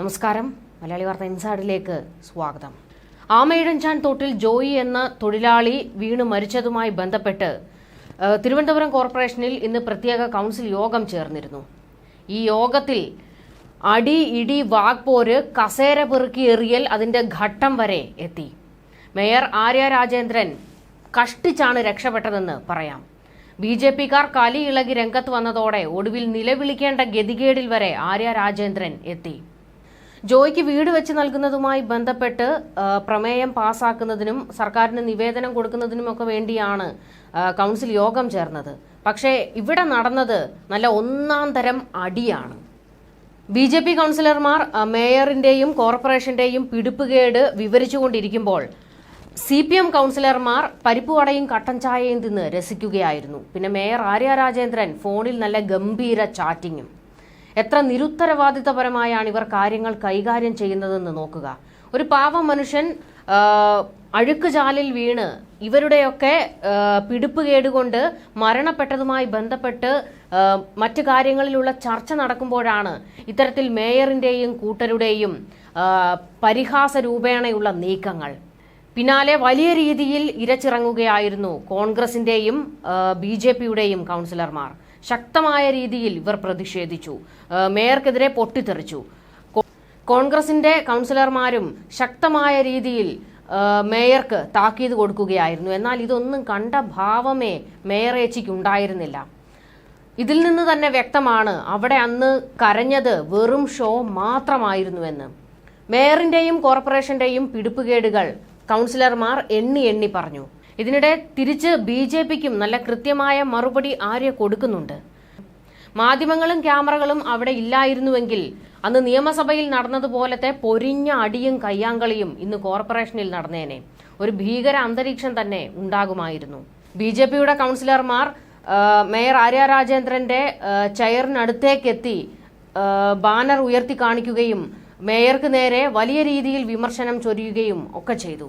നമസ്കാരം. മലയാളി വാർത്ത ഇൻസൈഡിലേക്ക് സ്വാഗതം. ആമയിടഞ്ചാൻ തോട്ടിൽ ജോയി എന്ന തൊഴിലാളി വീണ് മരിച്ചതുമായി ബന്ധപ്പെട്ട് തിരുവനന്തപുരം കോർപ്പറേഷനിൽ ഇന്ന് പ്രത്യേക കൗൺസിൽ യോഗം ചേർന്നിരുന്നു. ഈ യോഗത്തിൽ അടി ഇടി വാഗ്പോര് കസേര പെറുക്കി എറിയൽ അതിന്റെ ഘട്ടം വരെ എത്തി. മേയർ ആര്യ രാജേന്ദ്രൻ കഷ്ടിച്ചാണ് രക്ഷപ്പെട്ടതെന്ന് പറയാം. ബി ജെ പിക്കാർ കലി ഇളകി രംഗത്ത് വന്നതോടെ ഒടുവിൽ നിലവിളിക്കേണ്ട ഗതികേടിൽ വരെ ആര്യ രാജേന്ദ്രൻ എത്തി. ജോയ്ക്ക് വീട് വെച്ച് നൽകുന്നതുമായി ബന്ധപ്പെട്ട് പ്രമേയം പാസാക്കുന്നതിനും സർക്കാരിന് നിവേദനം കൊടുക്കുന്നതിനുമൊക്കെ വേണ്ടിയാണ് കൗൺസിൽ യോഗം ചേർന്നത്. പക്ഷേ ഇവിടെ നടന്നത് നല്ല ഒന്നാം തരം അടിയാണ്. ബി ജെ പി കൗൺസിലർമാർ മേയറിന്റെയും കോർപ്പറേഷന്റെയും പിടിപ്പുകേട് വിവരിച്ചുകൊണ്ടിരിക്കുമ്പോൾ സി പി എം കൗൺസിലർമാർ പരിപ്പുവടയും കട്ടൻ ചായയും തിന്ന് രസിക്കുകയായിരുന്നു. പിന്നെ മേയർ ആര്യ രാജേന്ദ്രൻ ഫോണിൽ നല്ല ഗംഭീര ചാറ്റിങ്ങും. എത്ര നിരുത്തരവാദിത്തപരമായാണ് ഇവർ കാര്യങ്ങൾ കൈകാര്യം ചെയ്യുന്നതെന്ന് നോക്കുക. ഒരു പാവം മനുഷ്യൻ അഴുക്കുചാലിൽ വീണ് ഇവരുടെയൊക്കെ പിടിപ്പ് കേടുകൊണ്ട് മരണപ്പെട്ടതുമായി ബന്ധപ്പെട്ട് മറ്റു കാര്യങ്ങളിലുള്ള ചർച്ച നടക്കുമ്പോഴാണ് ഇത്തരത്തിൽ മേയറിന്റെയും കൂട്ടരുടെയും പരിഹാസ രൂപേണയുള്ള നീക്കങ്ങൾ. പിന്നാലെ വലിയ രീതിയിൽ ഇരച്ചിറങ്ങുകയായിരുന്നു കോൺഗ്രസിന്റെയും ബി ജെ പിയുടെയും കൗൺസിലർമാർ. ശക്തമായ രീതിയിൽ ഇവർ പ്രതിഷേധിച്ചു. മേയർക്കെതിരെ പൊട്ടിത്തെറിച്ചു. കോൺഗ്രസിന്റെ കൗൺസിലർമാരും ശക്തമായ രീതിയിൽ മേയർക്ക് താക്കീത് കൊടുക്കുകയായിരുന്നു. എന്നാൽ ഇതൊന്നും കണ്ട ഭാവമേ മേയറേച്ചിക്ക് ഉണ്ടായിരുന്നില്ല. ഇതിൽ നിന്ന് തന്നെ വ്യക്തമാണ് അവിടെ അന്ന് കരഞ്ഞത് വെറും ഷോ മാത്രമായിരുന്നുവെന്ന്. മേയറിന്റെയും കോർപ്പറേഷന്റെയും പിടിപ്പുകേടുകൾ കൗൺസിലർമാർ എണ്ണി എണ്ണി പറഞ്ഞു. ഇതിനിടെ തിരിച്ച് ബി ജെ പിക്കും നല്ല കൃത്യമായ മറുപടി ആര്യ കൊടുക്കുന്നുണ്ട്. മാധ്യമങ്ങളും ക്യാമറകളും അവിടെ ഇല്ലായിരുന്നുവെങ്കിൽ അന്ന് നിയമസഭയിൽ നടന്നതുപോലത്തെ പൊരിഞ്ഞ അടിയും കയ്യാങ്കളിയും ഇന്ന് കോർപ്പറേഷനിൽ നടന്നേനെ. ഒരു ഭീകര അന്തരീക്ഷം തന്നെ ഉണ്ടാകുമായിരുന്നു. ബി ജെ പിയുടെ കൗൺസിലർമാർ മേയർ ആര്യ രാജേന്ദ്രന്റെ ചെയറിനടുത്തേക്കെത്തി ബാനർ ഉയർത്തി കാണിക്കുകയും മേയർക്ക് നേരെ വലിയ രീതിയിൽ വിമർശനം ചൊരിയുകയും ഒക്കെ ചെയ്തു.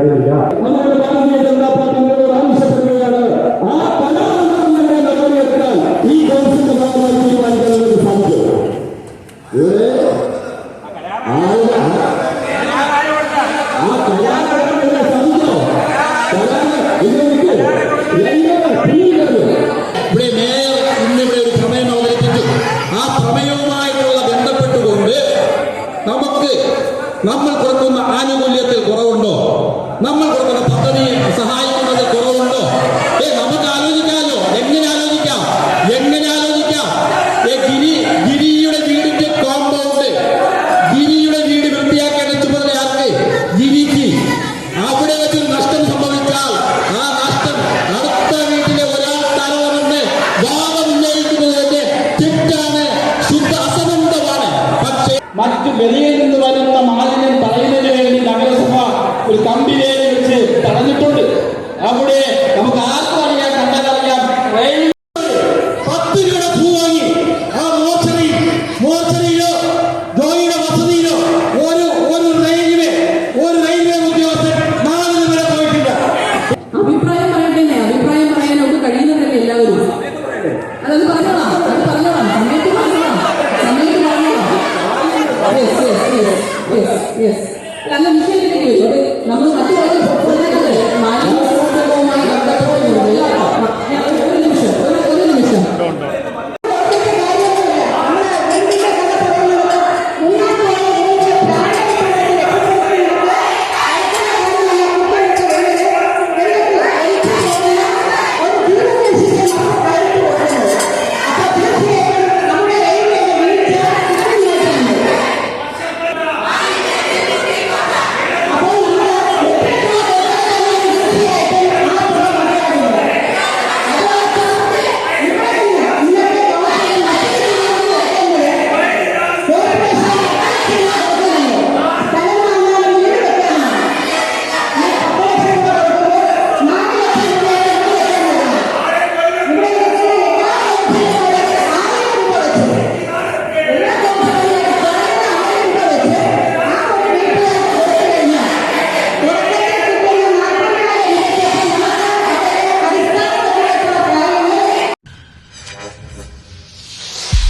കാര്യമില്ല. ആ കലാപരമായ നടപടിയെടുക്കാൻ ഈ കൗൺസിലിന്റെ ഭാഗമായി തീരുമാനിക്കാൻ നമുക്ക് സാധിക്കും ഇവിടെ ആളുകൾ ആ കലാകാരനെ സാധിച്ചോ കലാകാരൻ ഇതിലേക്ക് എങ്ങനെ ഭീകരത ഇവിടെ മേയർ ഇന്നിവിടെ ഒരു പ്രമേയം അവതരിപ്പിച്ചു ആ പ്രമേയവുമായിട്ടുള്ള ബന്ധപ്പെട്ടുകൊണ്ട് നമുക്ക് നമ്മൾ കൊടുക്കുന്ന ആനുകൂല്യത്തിൽ കുറവുണ്ടോ നമ്മൾ എങ്ങനെ ആലോചിക്കാം? എങ്ങനെ ആലോചിക്കാം? ഗിരി ഗിരിയുടെ വീടിന്റെ ഗിരിയുടെ വീട് ഗിരിക്ക്. വെച്ച് നഷ്ടം സംഭവിച്ചാൽ ആ നഷ്ടം അടുത്ത തെറ്റാണ്. പക്ഷേ മറ്റ് വെളിയിൽ നിന്ന് വരുന്ന മാലിന്യം തടയുന്നതിന് വേണ്ടി നഗരസഭ ഒരു തടഞ്ഞിട്ടുണ്ട് അവിടെ നമുക്ക് ആർക്കും അറിയാം? കണ്ടാലറിയാം പത്ത് രൂപയുടെ പൂ വാങ്ങി. ആ മോർച്ചറി മോർച്ചറിയിലോ ജോയിയുടെ വസതിയിലോ ഓരോ ഒരു റെയിൽവേ ഒരു റെയിൽവേ ഉദ്യോഗസ്ഥൻ നാല് വരെ പോയിട്ടില്ല. അഭിപ്രായം പറയണ്ടേ അഭിപ്രായം പറയാൻ നമുക്ക് കഴിയുന്നതല്ലേ എല്ലാവരും? അതൊന്ന് പറഞ്ഞോളാം. അത് പറഞ്ഞോളാം. സമയത്ത് പറഞ്ഞോളാം. സമയത്ത് പറഞ്ഞോളാം. യെസ് യെസ് നമ്മൾ മറ്റു